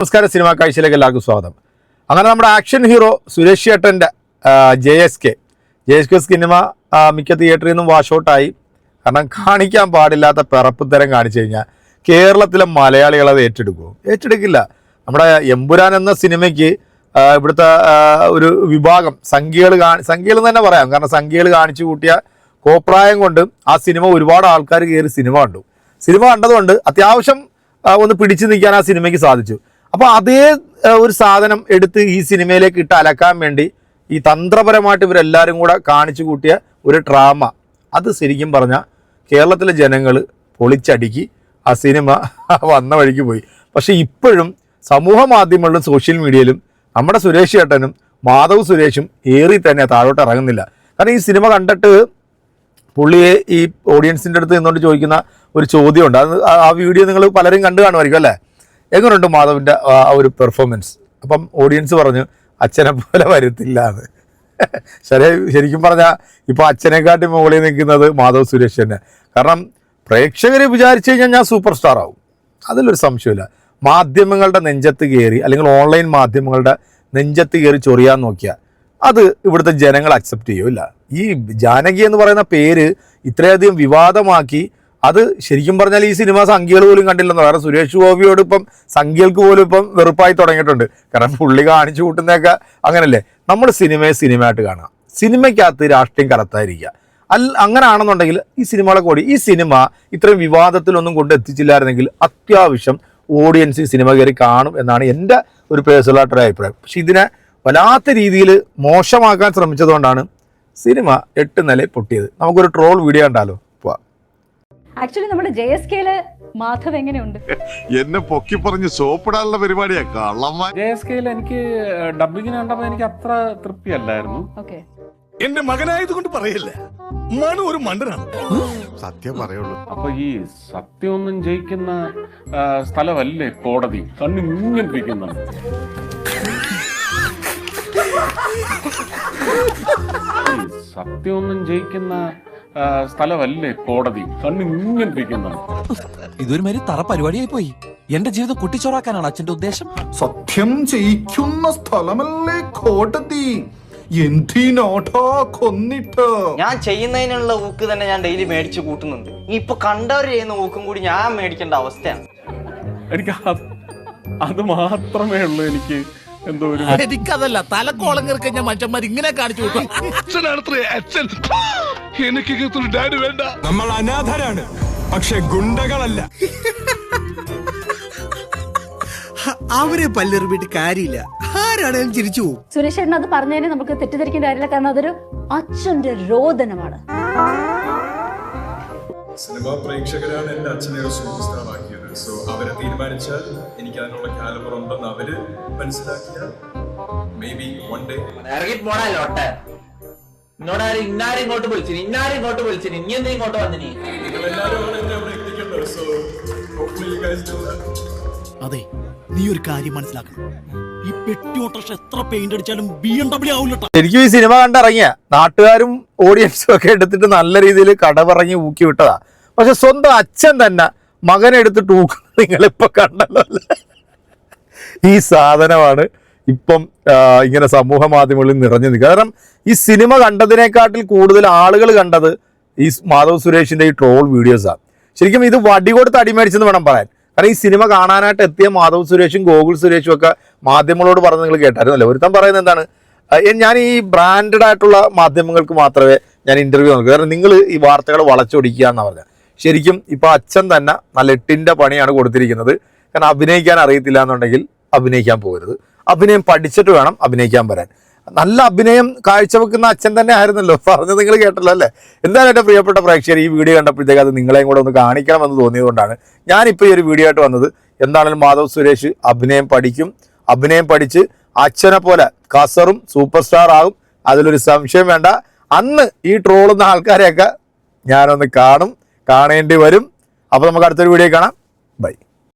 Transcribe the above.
നമസ്കാരം സിനിമാ കാഴ്ചയിലേക്ക് എല്ലാവർക്കും സ്വാഗതം. അങ്ങനെ നമ്മുടെ ആക്ഷൻ ഹീറോ സുരേഷ് ചേട്ടന്റെ J S K. J S K cinema മിക്ക തിയേറ്ററിൽ നിന്നും വാഷ് ഔട്ടായി. കാരണം കാണിക്കാൻ പാടില്ലാത്ത പിറപ്പ് തരം കാണിച്ചു കഴിഞ്ഞാൽ കേരളത്തിലെ മലയാളികൾ അത് ഏറ്റെടുക്കുമോ ഏറ്റെടുക്കില്ല. നമ്മുടെ എമ്പുരാൻ എന്ന സിനിമയ്ക്ക് ഇവിടുത്തെ ഒരു വിഭാഗം സംഖ്യകൾ കാണി സംഖ്യകൾ തന്നെ പറയാം. കാരണം സംഖ്യകൾ കാണിച്ചു കൂട്ടിയ കോപ്രായം കൊണ്ട് ആ സിനിമ ഒരുപാട് ആൾക്കാർ കയറി സിനിമ കണ്ടു. സിനിമ കണ്ടതുകൊണ്ട് അത്യാവശ്യം ഒന്ന് പിടിച്ചു നിൽക്കാൻ ആ സിനിമയ്ക്ക് സാധിച്ചു. അപ്പോൾ അതേ ഒരു സാധനം എടുത്ത് ഈ സിനിമയിലേക്ക് ഇട്ട് അലക്കാൻ വേണ്ടി ഈ തന്ത്രപരമായിട്ട് ഇവരെല്ലാവരും കൂടെ കാണിച്ചു കൂട്ടിയ ഒരു ഡ്രാമ. അത് ശരിക്കും പറഞ്ഞാൽ കേരളത്തിലെ ജനങ്ങൾ പൊളിച്ചടുക്കി ആ സിനിമ വന്ന വഴിക്ക് പോയി. പക്ഷേ ഇപ്പോഴും സമൂഹ മാധ്യമങ്ങളിലും സോഷ്യൽ മീഡിയയിലും നമ്മുടെ സുരേഷ് ചേട്ടനും മാധവ് സുരേഷും ഏറി തന്നെ താഴോട്ട് ഇറങ്ങുന്നില്ല. കാരണം ഈ സിനിമ കണ്ടിട്ട് പുള്ളിയെ ഈ ഓഡിയൻസിന്റെ അടുത്ത് നിന്നുകൊണ്ട് ചോദിക്കുന്ന ഒരു ചോദ്യമുണ്ട്. അത് ആ- ആ വീഡിയോ നിങ്ങൾ പലരും കണ്ടു കാണുമായിരിക്കും അല്ലേ? എങ്ങനെയുണ്ട് മാധവിന്റെ ആ ഒരു പെർഫോമൻസ് അപ്പം ഓഡിയൻസ് പറഞ്ഞു അച്ഛനെ പോലെ വരത്തില്ല എന്ന്. ശരി ശരിക്കും പറഞ്ഞാൽ ഇപ്പോൾ അച്ഛനെക്കാട്ടി മുകളിൽ നിൽക്കുന്നത് മാധവ് സുരേഷ് തന്നെ. കാരണം പ്രേക്ഷകരെ വിചാരിച്ചു കഴിഞ്ഞാൽ ഞാൻ സൂപ്പർ സ്റ്റാർ ആവും. അതിലൊരു സംശയമില്ല മാധ്യമങ്ങളുടെ നെഞ്ചത്ത് കയറി അല്ലെങ്കിൽ ഓൺലൈൻ മാധ്യമങ്ങളുടെ നെഞ്ചത്ത് കയറി ചൊറിയാൻ നോക്കിയാൽ അത് ഇവിടുത്തെ ജനങ്ങൾ അക്സെപ്റ്റ് ചെയ്യൂല ഈ ജാനകി എന്ന് പറയുന്ന പേര് ഇത്രയധികം വിവാദമാക്കി അത് ശരിക്കും പറഞ്ഞാൽ ഈ സിനിമ സംഖ്യകൾ പോലും കണ്ടില്ലെന്ന്. കാരണം സുരേഷ് ഗോപിയോട് ഇപ്പം സംഖ്യകൾക്ക് പോലും ഇപ്പം വെറുപ്പായി തുടങ്ങിയിട്ടുണ്ട്. കാരണം പുള്ളി കാണിച്ചു കൂട്ടുന്നതൊക്കെ അങ്ങനല്ലേ. നമ്മൾ സിനിമയെ സിനിമയായിട്ട് കാണാം. സിനിമയ്ക്കകത്ത് രാഷ്ട്രീയം കലർത്താതിരിക്കുക അല്ല അങ്ങനെയാണെന്നുണ്ടെങ്കിൽ ഈ സിനിമകളെ കൂടി ഈ സിനിമ ഇത്രയും വിവാദത്തിലൊന്നും കൊണ്ട് എത്തിച്ചില്ലായിരുന്നെങ്കിൽ അത്യാവശ്യം ഓഡിയൻസ് ഈ സിനിമ കയറി കാണും എന്നാണ് എന്റെ ഒരു പേഴ്സണലായിട്ടൊരു അഭിപ്രായം. പക്ഷെ ഇതിനെ വല്ലാത്ത രീതിയിൽ മോശമാക്കാൻ ശ്രമിച്ചതുകൊണ്ടാണ് സിനിമ എട്ട് നില പൊട്ടിയത്. നമുക്കൊരു ട്രോൾ വീഡിയോ കണ്ടാലോ? പോവാം ആക്ച്വലി നമ്മുടെ ജെ എസ് കെയിൽ മാധവ് എങ്ങനെയുണ്ട്? എന്നെ പൊക്കി പറഞ്ഞ് സോപ്പിടാനുള്ള പരിപാടിയാ. കള്ളമ്മ ജെ എസ് കെയിൽ എനിക്ക് ഡബിങ്ങിന് കണ്ടപ്പോ എനിക്ക് അത്ര തൃപ്തിയല്ലായിരുന്നു. ഓക്കെ എന്റെ മകനായതുകൊണ്ട് പറയല്ലേ. മനു ഒരു മണ്ടനാണ്. സത്യം പറയുള്ളൂ. അപ്പൊ ഈ സത്യമൊന്നും ജയിക്കുന്ന ആ, സ്ഥലമല്ലേ കോടതി? കണ്ണു ഇങ്ങനെ സത്യം സത്യമൊന്നും ജയിക്കുന്ന സ്ഥലമല്ലേ കോടതി? കണ്ണ് ഇങ്ങനെ ഇരിക്കുന്നുണ്ട് ഇതൊരുമാതിരി തറ പരിപാടിയായി പോയി. എന്റെ ജീവിതം കുട്ടിച്ചോറാക്കാനാണ് അച്ഛന്റെ ഉദ്ദേശം. സത്യം ചെയ്യിക്കുന്ന സ്ഥലമല്ലേ കോടതി? എന്തിനാട്ടാ കൊന്നിട്ട്? ഞാൻ ചെയ്യുന്നതിനുള്ള ഊക്ക് തന്നെ ഞാൻ ഡെയിലി മേടിച്ചു കൂട്ടുന്നുണ്ട്. ഇപ്പൊ കണ്ടവർ ചെയ്യുന്ന ഊക്കും കൂടി ഞാൻ മേടിക്കേണ്ട അവസ്ഥയാണ്. എനിക്ക് അത് അത് മാത്രമേ ഉള്ളൂ എനിക്ക് എന്തോ ഒരു എനിക്കതല്ല തലക്കോളം ഞാൻ മറ്റന്മാർ ഇങ്ങനെ കാണിച്ചു കൊടുക്കും. അച്ഛനാണത്രേ അച്ഛൻ. എനിക്ക് ഡാഡി വേണ്ട. നമ്മൾ അനാഥരാണ് പക്ഷെ ഗുണ്ടകളല്ല. അവരെ പല്ലെറിവിട്ട് കാര്യമില്ല. ആരാണേലും ചിരിച്ചു പോകും സുരേഷ് ചേട്ടൻ അത് പറഞ്ഞതിനെ നമുക്ക് തെറ്റിദ്ധരിക്കേണ്ട കാര്യമില്ല കാരണം അതൊരു അച്ഛന്റെ രോദനമാണ്. സിനിമ പ്രേക്ഷകരാണ് എന്റെ അച്ഛനെ ഒരു സൂപ്പർ സ്റ്റാർ ആക്കിയത് സോ അവരെ തീരുമാനിച്ചാൽ എനിക്ക് അതിനുള്ള കാലിബർ ഉണ്ടെന്ന് അവർ മനസ്സിലാക്കിയാൽ മേ ബി വൺ ഡേ ഇറങ്ങി പോണല്ലോട്ടെ ആരും ഇന്നാരും ഇങ്ങോട്ട് വിളിച്ചു ഇന്നാരും ഇങ്ങോട്ട് വിളിച്ചു ഇനി എന്തെങ്കിലും ഇങ്ങോട്ട് വന്നിനി? അതെ നീ ഒരു കാര്യം മനസ്സിലാക്കണം. ഈ പെട്ടി ഓട്ടർഷ എത്ര പെയിന്റ് അടിച്ചാലും ബി എം ഡബ്ല്യൂ ആവില്ല ശരിക്കും ഈ സിനിമ കണ്ടിറങ്ങിയ നാട്ടുകാരും ഓഡിയൻസും ഒക്കെ എടുത്തിട്ട് നല്ല രീതിയിൽ കടപറങ്ങി ഊക്കി വിട്ടതാ. പക്ഷെ സ്വന്തം അച്ഛൻ തന്നെ മകനെടുത്തിട്ട് ഊക്കുന്നത് നിങ്ങളിപ്പോ കണ്ടല്ലോ അല്ലേ? ഈ സാധനമാണ്. ഇപ്പം ഇങ്ങനെ സമൂഹ മാധ്യമങ്ങളിൽ നിറഞ്ഞു നിൽക്കുക കാരണം ഈ സിനിമ കണ്ടതിനെക്കാട്ടിൽ കൂടുതൽ ആളുകൾ കണ്ടത് ഈ മാധവ് സുരേഷിന്റെ ഈ ട്രോൾ വീഡിയോസാണ് ശരിക്കും ഇത് വടി കൊടുത്ത് അടിമേടിച്ചെന്ന് വേണം പറയാൻ. കാരണം ഈ സിനിമ കാണാനായിട്ട് എത്തിയ മാധവ് സുരേഷും ഗോകുൽ സുരേഷും ഒക്കെ മാധ്യമങ്ങളോട് പറഞ്ഞ് നിങ്ങൾ കേട്ടായിരുന്നല്ലോ ഒരുത്തൻ പറയുന്നത് എന്താണ്? ഞാൻ ഈ ബ്രാൻഡഡ് ആയിട്ടുള്ള മാധ്യമങ്ങൾക്ക് മാത്രമേ ഞാൻ ഇന്റർവ്യൂ നൽകൂ. കാരണം നിങ്ങൾ ഈ വാർത്തകൾ വളച്ചൊടിക്കുക എന്നാണ് പറഞ്ഞത്. ശരിക്കും ഇപ്പോൾ അച്ഛൻ തന്നെ നല്ല എട്ടിന്റെ പണിയാണ് കൊടുത്തിരിക്കുന്നത്. കാരണം അഭിനയിക്കാൻ അറിയത്തില്ല എന്നുണ്ടെങ്കിൽ അഭിനയിക്കാൻ പോകരുത്. അഭിനയം പഠിച്ചിട്ട് വേണം അഭിനയിക്കാൻ വരാൻ. നല്ല അഭിനയം കാഴ്ചവെക്കുന്ന അച്ഛൻ തന്നെ ആയിരുന്നല്ലോ. പറഞ്ഞത് നിങ്ങൾ കേട്ടല്ലോ അല്ലേ? എന്തായാലും എന്റെ പ്രിയപ്പെട്ട പ്രേക്ഷകർ ഈ വീഡിയോ കണ്ടപ്പോഴത്തേക്ക് അത് നിങ്ങളെയും കൂടെ ഒന്ന് കാണിക്കണമെന്ന് തോന്നിയതുകൊണ്ടാണ് ഞാനിപ്പോൾ ഈ ഒരു വീഡിയോ ആയിട്ട് വന്നത്. എന്താണെങ്കിലും മാധവ് സുരേഷ് അഭിനയം പഠിക്കും. അഭിനയം പഠിച്ച് അച്ഛനെ പോലെ കസറും സൂപ്പർ സ്റ്റാർ ആകും. അതിലൊരു സംശയം വേണ്ട. അന്ന് ഈ ട്രോളുന്ന ആൾക്കാരെയൊക്കെ ഞാനൊന്ന് കാണും. കാണേണ്ടി വരും. അപ്പോൾ നമുക്ക് അടുത്തൊരു വീഡിയോ കാണാം. ബൈ.